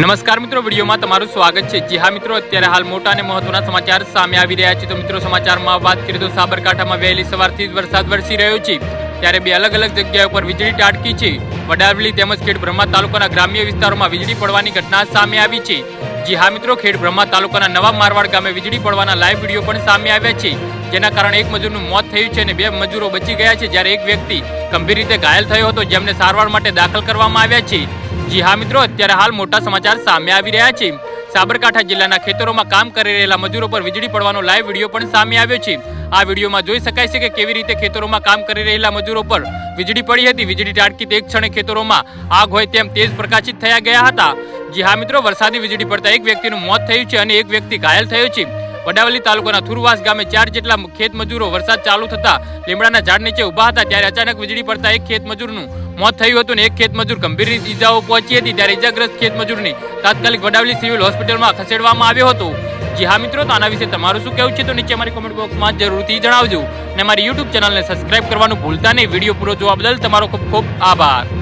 નમસ્કાર મિત્રો, વિડીયોમાં તમારું સ્વાગત છે. જી હા મિત્રો, અત્યારે હાલ મોટા અને મહત્વના સમાચાર સામે આવી રહ્યા છે. તો મિત્રો, સમાચારમાં વાત કરીએ તો સાબરકાંઠામાં વહેલી સવારથી જ વરસાદ વરસી રહ્યો છે. ત્યારે બે અલગ અલગ જગ્યાઓ પર વીજળી ટાટકી છે. વડાવલી તેમજ ખેડ બ્રહ્મા તાલુકાના ગ્રામ્ય વિસ્તારોમાં વીજળી પડવાની ઘટના સામે આવી છે. જી હા મિત્રો ખેડ બ્રહ્મા તાલુકાના નવા મારવાડ ગામે વીજળી પડવાના લાઈવ વીડિયો પણ સામે આવ્યા છે. જેના કારણે એક મજૂરનું મોત થયું છે અને બે મજૂરો બચી ગયા છે. જ્યારે એક વ્યક્તિ ગંભીર રીતે ઘાયલ થયો હતો, જેમને સારવાર માટે દાખલ કરવામાં આવ્યા છે. જી હા મિત્રો, અત્યારે હાલ મોટા સમાચાર સામે આવી રહ્યા છે. સાબરકાંઠા જિલ્લાના ખેતરોમાં કામ કરી રહેલા મજૂરો પર વીજળી પડવાનો લાઈવ વીડિયો પણ સામે આવ્યો છે. આ વિડીયોમાં જોઈ શકાય છે કે કેવી રીતે ખેતરોમાં કામ કરી રહેલા મજૂરો પર વીજળી પડી હતી. વીજળી ટાટકી તે ક્ષણે ખેતરોમાં આગ હોય તેમ તેજ પ્રકાશિત થયા ગયા હતા. જી હા મિત્રો, વરસાદી વીજળી પડતા એક વ્યક્તિનું મોત થયું છે અને એક વ્યક્તિ ઘાયલ થયો છે. વડાવલી તાલુકાના થુરવાસ ગામે ચાર જેટલા ખેત મજૂરો વરસાદ ચાલુ થતા લીમડાના ઝાડ નીચે ઊભા હતા ત્યારે અચાનક વીજળી પડતા એક ખેત મજૂરનું મોત થયું હતું ને એક ખેત મજૂર ગંભીર ઈજાઓ પહોંચી હતી ત્યારે ઈજાગ્રસ્ત ખેત મજૂરને તાત્કાલિક વડાવલી સિવિલ હોસ્પિટલમાં ખસેડવામાં આવ્યો હતો. જી હા મિત્રો, તો આના વિશે તમારું શું કહેવું છે? તો નીચે અમારી કોમેન્ટ બોક્સમાં જરૂરથી જણાવજો અને મારી યુટ્યુબ ચેનલને સબસ્ક્રાઇબ કરવાનું ભૂલતા નહીં. વીડિયો પૂરો જોવા બદલ તમારો ખૂબ ખૂબ આભાર.